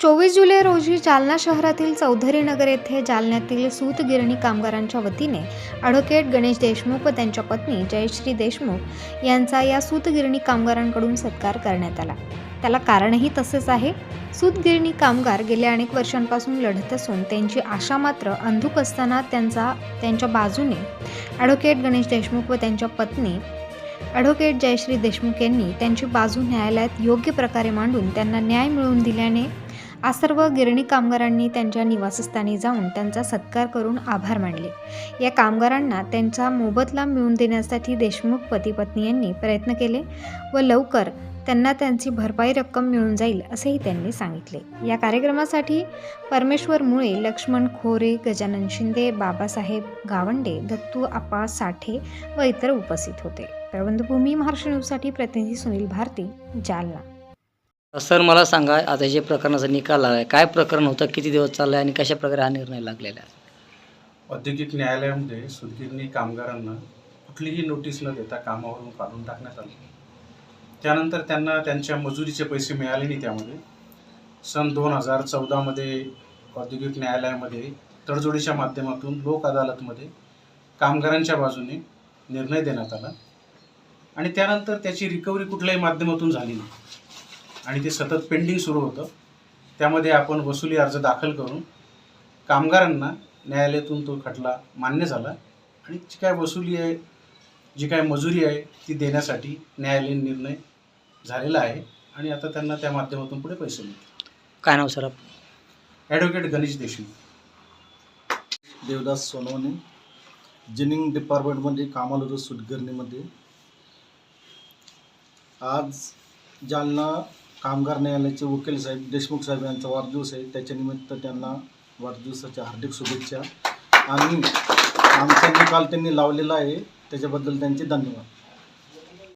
चोवीस जुलै रोजी जालना शहरातील चौधरी नगर येथे जालन्यातील सूतगिरणी कामगारांच्या वतीने ॲडव्होकेट गणेश देशमुख व त्यांच्या पत्नी जयश्री देशमुख यांचा या सूतगिरणी कामगारांकडून सत्कार करण्यात आला. त्याला कारणही तसेच आहे. सूतगिरणी कामगार गेल्या अनेक वर्षांपासून लढत असून त्यांची आशा मात्र अंधुक असताना त्यांचा त्यांच्या बाजूने ॲडव्होकेट गणेश देशमुख व त्यांच्या पत्नी ॲडव्होकेट जयश्री देशमुख यांनी त्यांची बाजू न्यायालयात योग्य प्रकारे मांडून त्यांना न्याय मिळवून दिल्याने आज सर्व गिरणी कामगारांनी त्यांच्या निवासस्थानी जाऊन त्यांचा सत्कार करून आभार मानले. या कामगारांना त्यांचा मोबदला मिळवून देण्यासाठी देशमुख पती पत्नी यांनी प्रयत्न केले व लवकर त्यांना त्यांची भरपाई रक्कम मिळून जाईल असेही त्यांनी सांगितले. या कार्यक्रमासाठी परमेश्वर मुळे लक्ष्मण खोरे गजानन शिंदे बाबासाहेब गावंडे दत्तू आप्पा साठे व इतर उपस्थित होते. प्रबंधभूमी महाराष्ट्र न्यूजसाठी प्रतिनिधी सुनील भारती जालना. सर मला सांगा आता जे प्रकरणाचा निकाल आला आहे काय प्रकरण होतं? किती दिवस चाललं आहे आणि कशा प्रकारे हा निर्णय लागलेला आहे? औद्योगिक न्यायालयामध्ये सुदगिरणी कामगारांना कुठलीही नोटीस न देता कामावरून काढून टाकण्यात आलं. त्यानंतर त्यांना त्यांच्या मजुरीचे पैसे मिळाले नाही त्यामध्ये. सन दोन हजार चौदामध्ये औद्योगिक न्यायालयामध्ये तडजोडीच्या माध्यमातून लोक अदालतमध्ये कामगारांच्या बाजूने निर्णय देण्यात आला. आणि त्यानंतर त्याची रिकव्हरी कुठल्याही माध्यमातून झाली नाही. आणि ते सतत पेंडिंग सुरू होतं. त्यामध्ये आपण वसुली अर्ज दाखल करून कामगारांना न्यायालयातून तो खटला मान्य झाला आणि जी काय वसुली आहे जी काय मजुरी आहे ती देण्यासाठी न्यायालयीन निर्णय झालेला आहे आणि आता त्यांना त्या माध्यमातून पुढे पैसे मिळतील. काय नाव sir? Advocate Ganesh Deshmukh. Devdas Sonawane ginning डिपार्टमेंटमध्ये कामाला होतो सुटगिरणीमध्ये. आज जालना कामगार न्यायालयाचे वकील साहेब देशमुख साहेब यांचा वाढदिवस आहे. त्याच्यानिमित्त त्यांना वाढदिवसाच्या हार्दिक शुभेच्छा. आणि आमचा निकाल त्यांनी लावलेला आहे. त्याच्याबद्दल त्यांचे धन्यवाद.